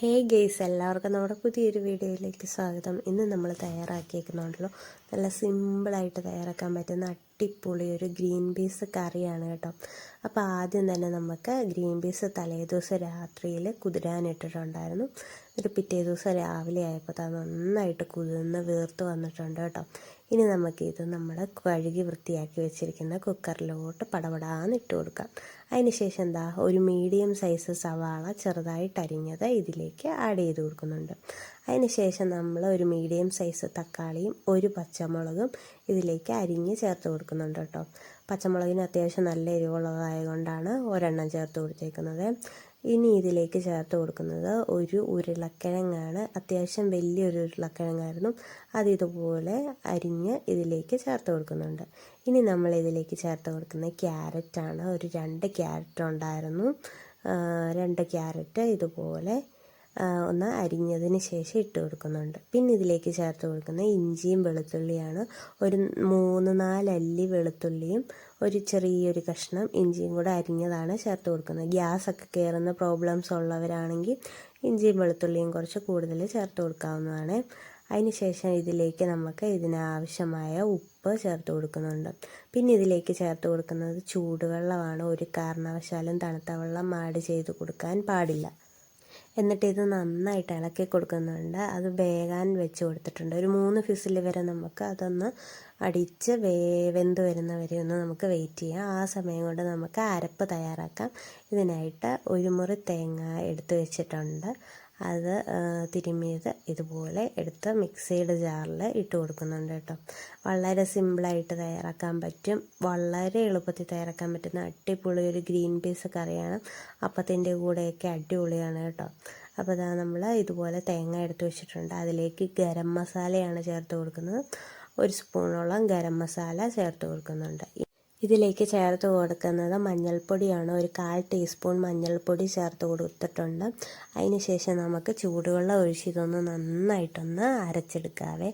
ഹേ guys എല്ലാവർക്കും നമ്മുടെ പുതിയൊരു വീഡിയോയിലേക്ക് സ്വാഗതം. ഇന്ന് നമ്മൾ തയ്യാറാക്കിയേക്കുന്നുണ്ടല്ലോ നല്ല സിമ്പിളായിട്ട് തയ്യാറാക്കാൻ പറ്റുന്ന അടിപൊളി ഒരു ഗ്രീൻ പീസ് കറിയാണ് കേട്ടോ. അപ്പോൾ ആദ്യം തന്നെ നമുക്ക് ഗ്രീൻ പീസ് തലേദിവസം രാത്രിയിൽ കുതിരാനിട്ടിട്ടുണ്ടായിരുന്നു. ഒരു പിറ്റേ ദിവസം രാവിലെ ആയപ്പോൾ അത് നന്നായിട്ട് കുതിർന്ന് വീർത്ത് വന്നിട്ടുണ്ട് കേട്ടോ. ഇനി നമുക്കിത് നമ്മൾ കഴുകി വൃത്തിയാക്കി വെച്ചിരിക്കുന്ന കുക്കറിലോട്ട് പടപടാന്ന് ഇട്ട് കൊടുക്കാം. അതിനുശേഷം എന്താ ഒരു മീഡിയം സൈസ് സവാള ചെറുതായിട്ട് അരിഞ്ഞത് ഇതിലേക്ക് ആഡ് ചെയ്ത് കൊടുക്കുന്നുണ്ട്. അതിനുശേഷം നമ്മൾ ഒരു മീഡിയം സൈസ് തക്കാളിയും ഒരു പച്ചമുളകും ഇതിലേക്ക് അരിഞ്ഞ് ചേർത്ത് കൊടുക്കുന്നുണ്ട് കേട്ടോ. പച്ചമുളകിന് അത്യാവശ്യം നല്ല എരിവുള്ളതായതുകൊണ്ടാണ് ഒരെണ്ണം ചേർത്ത് കൊടുത്തേക്കുന്നത്. ഇനി ഇതിലേക്ക് ചേർത്ത് കൊടുക്കുന്നത് ഒരു ഉരുളക്കിഴങ്ങാണ്. അത്യാവശ്യം വലിയൊരു ഉരുളക്കിഴങ്ങായിരുന്നു. അത് ഇതുപോലെ അരിഞ്ഞ് ഇതിലേക്ക് ചേർത്ത് കൊടുക്കുന്നുണ്ട്. ഇനി നമ്മൾ ഇതിലേക്ക് ചേർത്ത് കൊടുക്കുന്ന ക്യാരറ്റാണ്. ഒരു രണ്ട് ക്യാരറ്റ് ഉണ്ടായിരുന്നു. രണ്ട് ക്യാരറ്റ് ഇതുപോലെ ഒന്ന് അരിഞ്ഞതിന് ശേഷം ഇട്ട് കൊടുക്കുന്നുണ്ട്. പിന്നെ ഇതിലേക്ക് ചേർത്ത് കൊടുക്കുന്ന ഇഞ്ചിയും വെളുത്തുള്ളിയാണ്. ഒരു മൂന്ന് നാലല്ലി വെളുത്തുള്ളിയും ഒരു ചെറിയൊരു കഷ്ണം ഇഞ്ചിയും കൂടെ അരിഞ്ഞതാണ് ചേർത്ത് കൊടുക്കുന്നത്. ഗ്യാസൊക്കെ കയറുന്ന പ്രോബ്ലംസ് ഉള്ളവരാണെങ്കിൽ ഇഞ്ചിയും വെളുത്തുള്ളിയും കുറച്ച് കൂടുതൽ ചേർത്ത് കൊടുക്കാവുന്നതാണ്. അതിനുശേഷം ഇതിലേക്ക് നമുക്ക് ഇതിനാവശ്യമായ ഉപ്പ് ചേർത്ത് കൊടുക്കുന്നുണ്ട്. പിന്നെ ഇതിലേക്ക് ചേർത്ത് കൊടുക്കുന്നത് ചൂടുവെള്ളമാണ്. ഒരു കാരണവശാലും തണുത്ത വെള്ളം ആഡ് ചെയ്ത് കൊടുക്കാൻ പാടില്ല. എന്നിട്ട് ഇത് നന്നായിട്ട് ഇളക്കി കൊടുക്കുന്നുണ്ട്. അത് വേകാൻ വെച്ച് കൊടുത്തിട്ടുണ്ട്. ഒരു മൂന്ന് ഫിസിൽ വരെ നമുക്ക് അതൊന്ന് അടിച്ച് വേ വെന്ത് വരുന്ന വരെ ഒന്ന് നമുക്ക് വെയിറ്റ് ചെയ്യാം. ആ സമയം കൊണ്ട് നമുക്ക് അരപ്പ് തയ്യാറാക്കാം. ഇതിനായിട്ട് ഒരു മുറി തേങ്ങ എടുത്തു വെച്ചിട്ടുണ്ട്. അത് തിരുമ്മിയത് ഇതുപോലെ എടുത്ത് മിക്സിയുടെ ജാറിൽ ഇട്ട് കൊടുക്കുന്നുണ്ട് കേട്ടോ. വളരെ സിമ്പിളായിട്ട് തയ്യാറാക്കാൻ പറ്റും. വളരെ എളുപ്പത്തിൽ തയ്യാറാക്കാൻ പറ്റുന്ന അടിപൊളി ഒരു ഗ്രീൻ പീസ് കറിയാണ്. അപ്പത്തിന്റെ കൂടെയൊക്കെ അടിപൊളിയാണ് കേട്ടോ. അപ്പോൾ ഇതാ നമ്മൾ ഇതുപോലെ തേങ്ങ എടുത്ത് വെച്ചിട്ടുണ്ട്. അതിലേക്ക് ഗരം മസാലയാണ് ചേർത്ത് കൊടുക്കുന്നത്. ഒരു സ്പൂണോളം ഗരം മസാല ചേർത്ത് കൊടുക്കുന്നുണ്ട്. ഇതിലേക്ക് ചേർത്ത് കൊടുക്കുന്നത് മഞ്ഞൾപ്പൊടിയാണ്. ഒരു കാൽ ടീസ്പൂൺ മഞ്ഞൾപ്പൊടി ചേർത്ത് കൊടുത്തിട്ടുണ്ട്. അതിന് ശേഷം നമുക്ക് ചൂടുവെള്ളം ഒഴിച്ച് ഇതൊന്ന് നന്നായിട്ടൊന്ന് അരച്ചെടുക്കാവേ.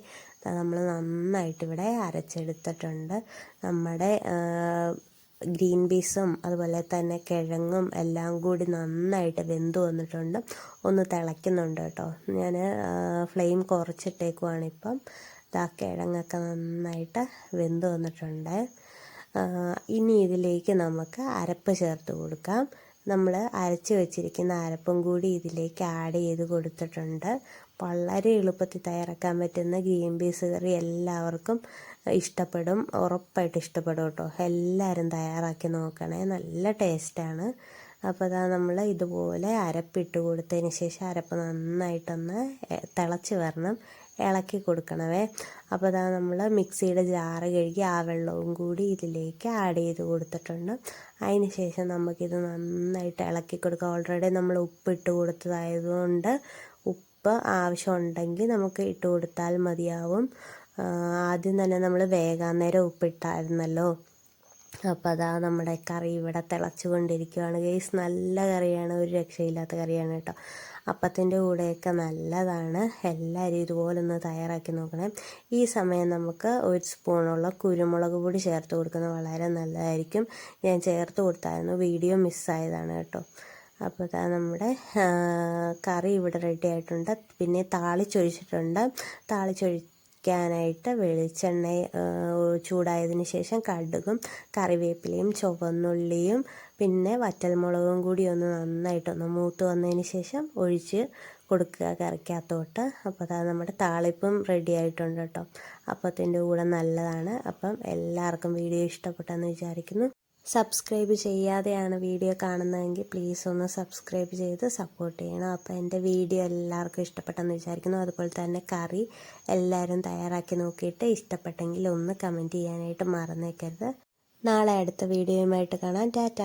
നമ്മൾ നന്നായിട്ട് ഇവിടെ അരച്ചെടുത്തിട്ടുണ്ട്. നമ്മുടെ ഗ്രീൻ പീസും അതുപോലെ തന്നെ കിഴങ്ങും എല്ലാം കൂടി നന്നായിട്ട് വെന്ത് വന്നിട്ടുണ്ട്. ഒന്ന് തിളയ്ക്കുന്നുണ്ട് കേട്ടോ. ഞാൻ ഫ്ലെയിം കുറച്ചിട്ടേക്കുവാണിപ്പം ഇതാ കിഴങ്ങൊക്കെ നന്നായിട്ട് വെന്ത് വന്നിട്ടുണ്ട്. ഇനി ഇതിലേക്ക് നമുക്ക് അരപ്പ് ചേർത്ത് കൊടുക്കാം. നമ്മൾ അരച്ച് വെച്ചിരിക്കുന്ന അരപ്പും കൂടി ഇതിലേക്ക് ആഡ് ചെയ്ത് കൊടുത്തിട്ടുണ്ട്. വളരെ എളുപ്പത്തിൽ തയ്യാറാക്കാൻ പറ്റുന്ന ഗ്രീൻ പീസ് കറി എല്ലാവർക്കും ഇഷ്ടപ്പെടും. ഉറപ്പായിട്ട് ഇഷ്ടപ്പെടും കേട്ടോ. എല്ലാവരും തയ്യാറാക്കി നോക്കണേ. നല്ല ടേസ്റ്റാണ് അപ്പോൾ അതാ നമ്മൾ ഇതുപോലെ അരപ്പിട്ട് കൊടുത്തതിന് ശേഷം അരപ്പ് നന്നായിട്ടൊന്ന് തിളച്ച് വരണം. ഇളക്കി കൊടുക്കണവേ അപ്പോൾ അതാ നമ്മൾ മിക്സിയുടെ ജാറ് കഴുകി ആ വെള്ളവും കൂടി ഇതിലേക്ക് ആഡ് ചെയ്ത് കൊടുത്തിട്ടുണ്ട്. അതിന് ശേഷം നമുക്കിത് നന്നായിട്ട് ഇളക്കി കൊടുക്കാം. ഓൾറെഡി നമ്മൾ ഉപ്പ് ഇട്ട് കൊടുത്തതായതുകൊണ്ട് ഉപ്പ് ആവശ്യമുണ്ടെങ്കിൽ നമുക്ക് ഇട്ട് കൊടുത്താൽ മതിയാവും. ആദ്യം തന്നെ നമ്മൾ വേഗാന്നേരം നേരം ഉപ്പിട്ടായിരുന്നല്ലോ അപ്പോൾ അതാ നമ്മുടെ കറി ഇവിടെ തിളച്ചു കൊണ്ടിരിക്കുകയാണ് നല്ല കറിയാണ്. ഒരു രക്ഷയില്ലാത്ത കറിയാണ് കേട്ടോ. അപ്പത്തിന്റെ കൂടെയൊക്കെ നല്ലതാണ്. എല്ലാവരും ഇതുപോലെ ഒന്ന് തയ്യാറാക്കി നോക്കണേ. ഈ സമയം നമുക്ക് ഒരു സ്പൂണുള്ള കുരുമുളക് പൊടി ചേർത്ത് കൊടുക്കുന്നത് വളരെ നല്ലതായിരിക്കും. ഞാൻ ചേർത്ത് കൊടുത്തായിരുന്നു. വീഡിയോ മിസ്സായതാണ് കേട്ടോ. അപ്പോൾ നമ്മുടെ കറി ഇവിടെ റെഡി ആയിട്ടുണ്ട്. പിന്നെ താളിച്ചൊഴിച്ചിട്ടുണ്ട്. താളിച്ചൊഴി വയ്ക്കാനായിട്ട് വെളിച്ചെണ്ണ ചൂടായതിന് ശേഷം കടുകും കറിവേപ്പിലയും ചുവന്നുള്ളിയും പിന്നെ വറ്റൽമുളകും കൂടി ഒന്ന് നന്നായിട്ടൊന്ന് മൂത്ത് വന്നതിന് ശേഷം ഒഴിച്ച് കൊടുക്കുക കറിക്കകത്തോട്ട്. അപ്പോൾ അതാ നമ്മുടെ താളിപ്പും റെഡി ആയിട്ടുണ്ട് കേട്ടോ. അപ്പത്തിന്റെ കൂടെ നല്ലതാണ്. അപ്പം എല്ലാവർക്കും വീഡിയോ ഇഷ്ടപ്പെട്ടെന്ന് വിചാരിക്കുന്നു. സബ്സ്ക്രൈബ് ചെയ്യാതെയാണ് വീഡിയോ കാണുന്നതെങ്കിൽ പ്ലീസ് ഒന്ന് സബ്സ്ക്രൈബ് ചെയ്ത് സപ്പോർട്ട് ചെയ്യണം. അപ്പോൾ എന്റെ വീഡിയോ എല്ലാവർക്കും ഇഷ്ടപ്പെട്ടെന്ന് വിചാരിക്കുന്നു. അതുപോലെ തന്നെ കറി എല്ലാവരും തയ്യാറാക്കി നോക്കിയിട്ട് ഇഷ്ടപ്പെട്ടെങ്കിൽ ഒന്ന് കമന്റ് ചെയ്യാനായിട്ട് മറന്നേക്കരുത്. നാളെ അടുത്ത വീഡിയോയുമായിട്ട് കാണാം. ടാറ്റ.